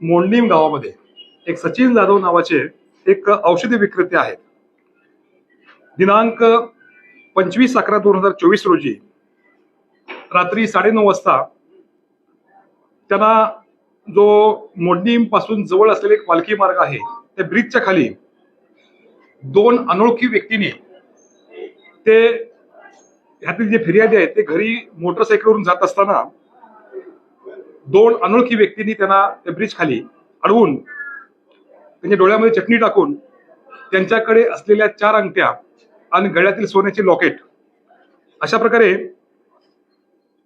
मोंडलीम गावामध्ये एक सचिन जाधव नावाचे एक औषधी विक्रेते आहेत. दिनांक पंचवीस अकरा दोन हजार चोवीस रोजी रात्री साडेनऊ वाजता त्यांना जो मोडणीमपासून जवळ असलेले एक पालखी मार्ग आहे त्या ब्रिजच्या खाली दोन अनोळखी व्यक्तीने ते ह्यातील जे फिर्यादी आहेत ते घरी मोटरसायकलवरून जात असताना दोन अनोळखी व्यक्तींनी त्यांना त्या ब्रिज खाली अडवून त्यांच्या डोळ्यामध्ये चटणी टाकून त्यांच्याकडे असलेल्या चार अंगठ्या आणि गळ्यातील सोन्याचे लॉकेट अशा प्रकारे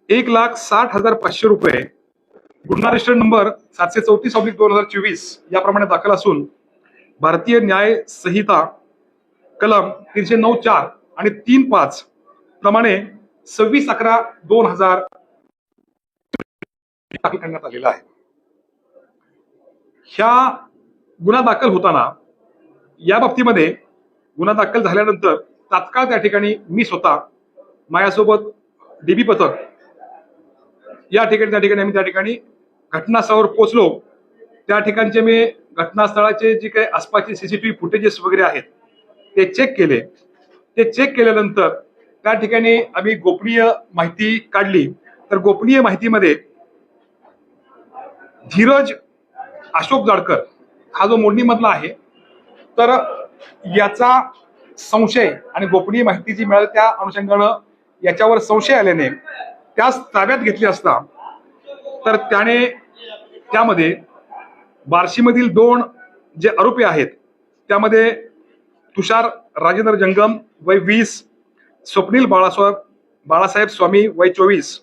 एक लाख साठ हजार पाचशे रुपये गुन्हा रजिस्टर नंबर सातशे चौतीस ऑब्लिक दोन हजार चोवीस याप्रमाणे दाखल असून भारतीय न्याय संहिता कलम तीनशे नऊ चार आणि तीन पाच प्रमाणे सव्वीस अकरा दोन हजार दाखल करण्यात आलेला आहे. ह्या गुन्हा दाखल होताना या बाबतीमध्ये गुन्हा दाखल झाल्यानंतर तात्काळ त्या ठिकाणी मी स्वतः माझ्यासोबत डीबी पथक या ठिकाणी त्या ठिकाणी आम्ही त्या ठिकाणी घटनास्थळावर पोहोचलो. त्या ठिकाणचे मी घटनास्थळाचे जे काही आसपासचे सीसीटीव्ही फुटेजेस वगैरे आहेत ते चेक केले. ते चेक केल्यानंतर त्या ठिकाणी आम्ही गोपनीय माहिती काढली. तर गोपनीय माहितीमध्ये धीरज अशोक जाडकर हा जो मोडणीमधला आहे तर याचा संशय आणि गोपनीय माहिती जी मिळाली त्या अनुषंगानं याच्यावर संशय आल्याने त्यास ताब्यात घेतली असता तर त्याने त्यामध्ये बार्शीमधील दोन जे आरोपी आहेत त्यामध्ये तुषार राजेंद्र जंगम वय वीस स्वप्नील बाळासाहेब बाळासाहेब स्वामी वय चोवीस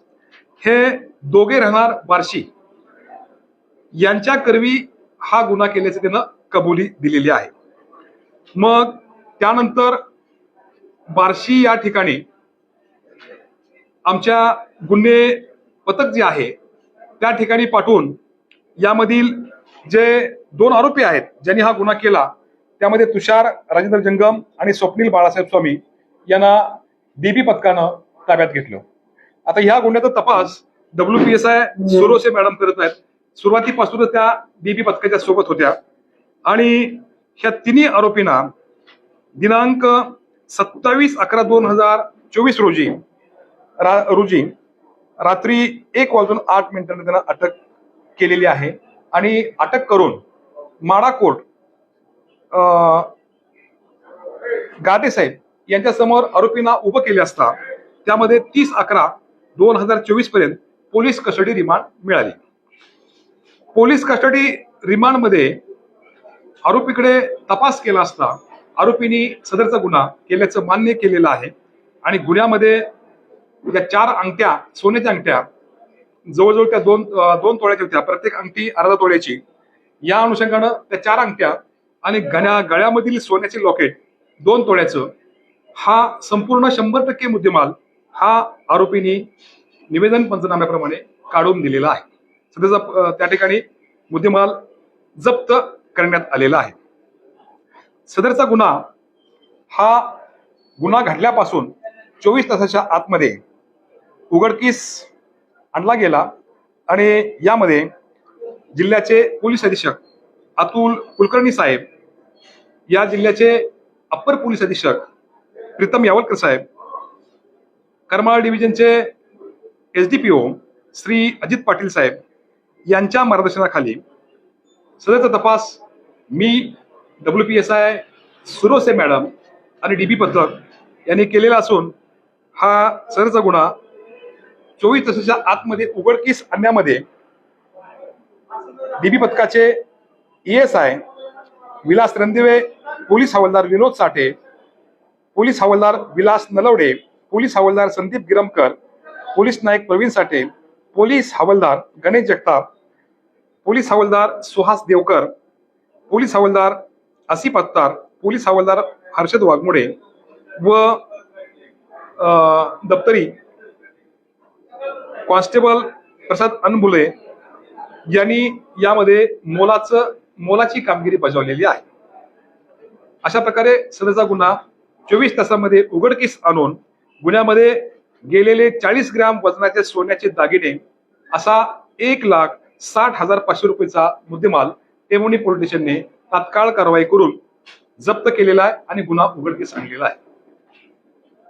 हे दोघे राहणार बार्शी. यांच्या करवी हा गुन्हा केल्याची त्यानं कबुली दिलेली आहे. मग त्यानंतर बार्शी या ठिकाणी आमच्या गुन्हे पथक जे आहे त्या ठिकाणी पाठवून यामधील जे दोन आरोपी आहेत ज्यांनी हा गुन्हा केला त्यामध्ये तुषार राजेंद्र जंगम आणि स्वप्नील बाळासाहेब स्वामी यांना डीबी पथकानं ताब्यात घेतलं. आता ह्या गुन्ह्याचा तपास W P S I Surose madam करत आहेत. सुरुवातीपासूनच त्या बीबी पथकाच्या सोबत होत्या. आणि ह्या तिन्ही आरोपींना दिनांक सत्तावीस अकरा दोन हजार चोवीस रोजी रा रोजी रात्री एक वाजून आठ मिनिटांनी त्यांना अटक केलेली आहे. आणि अटक करून माडा कोर्ट अं, गादे साहेब यांच्यासमोर आरोपींना उभं केले असता त्यामध्ये तीस अकरा दोन हजार चोवीसपर्यंत पोलीस कस्टडी रिमांड मिळाली. पोलीस कस्टडी रिमांडमध्ये आरोपीकडे तपास केला असता आरोपींनी सदरचा गुन्हा केल्याचं मान्य केलेलं आहे. आणि गुन्ह्यामध्ये या चार अंगठ्या सोन्याच्या अंगठ्या जवळजवळ त्या दोन दोन तोळ्याच्या होत्या. प्रत्येक अंगठी अर्धा तोळ्याची. या अनुषंगानं त्या चार अंगठ्या आणि गण्या गळ्यामधील सोन्याचे लॉकेट दोन तोळ्याचं हा संपूर्ण शंभर टक्के मुद्देमाल हा आरोपींनी निवेदन पंचनाम्याप्रमाणे काढून दिलेला आहे. सध्याचा त्या ठिकाणी मुद्देमाल जप्त करण्यात आलेला आहे. सदरचा गुन्हा हा गुन्हा घडल्यापासून चोवीस तासाच्या आतमध्ये उघडकीस आणला गेला आणि यामध्ये जिल्ह्याचे पोलीस अधीक्षक अतुल कुलकर्णी साहेब या जिल्ह्याचे अप्पर पोलीस अधीक्षक प्रीतम यावलकर साहेब Karmala डिव्हिजनचे S D P O Shri Ajit Patil Saheb यांच्या मार्गदर्शनाखाली सदरचा तपास मी W P S I Surose madam आणि डी बी पथक यांनी केलेला असून हा सदरचा गुन्हा चोवीस तासाच्या आतमध्ये उघडकीस आणण्यामध्ये डीबी पथकाचे E S I Vilas Randive police हवालदार विनोद साठे पोलीस हवालदार विलास नलवडे पोलीस हवालदार संदीप गिरमकर पोलीस नायक प्रवीण साठे पोलीस हवालदार गणेश जगताप पोलीस हवालदार सुहास देवकर पोलीस हवालदार आसिफ अत्तार पोलीस हवालदार हर्षद वाघमोडे व अं, दप्तरी कॉन्स्टेबल प्रसाद अनबुले यांनी यामध्ये मोलाचं मोलाची कामगिरी बजावलेली आहे. अशा प्रकारे सदरचा गुन्हा चोवीस तासामध्ये उघडकीस आणून गुन्ह्यामध्ये गेलेले चाळीस ग्राम वजनाचे सोन्याचे दागिने असा एक लाख साठ हजार पाचशे रुपयेचा मुद्देमाल टेमोनी पोलीस स्टेशनने तात्काळ कारवाई करून जप्त केलेला आहे आणि गुन्हा उघडकीस आणलेला आहे.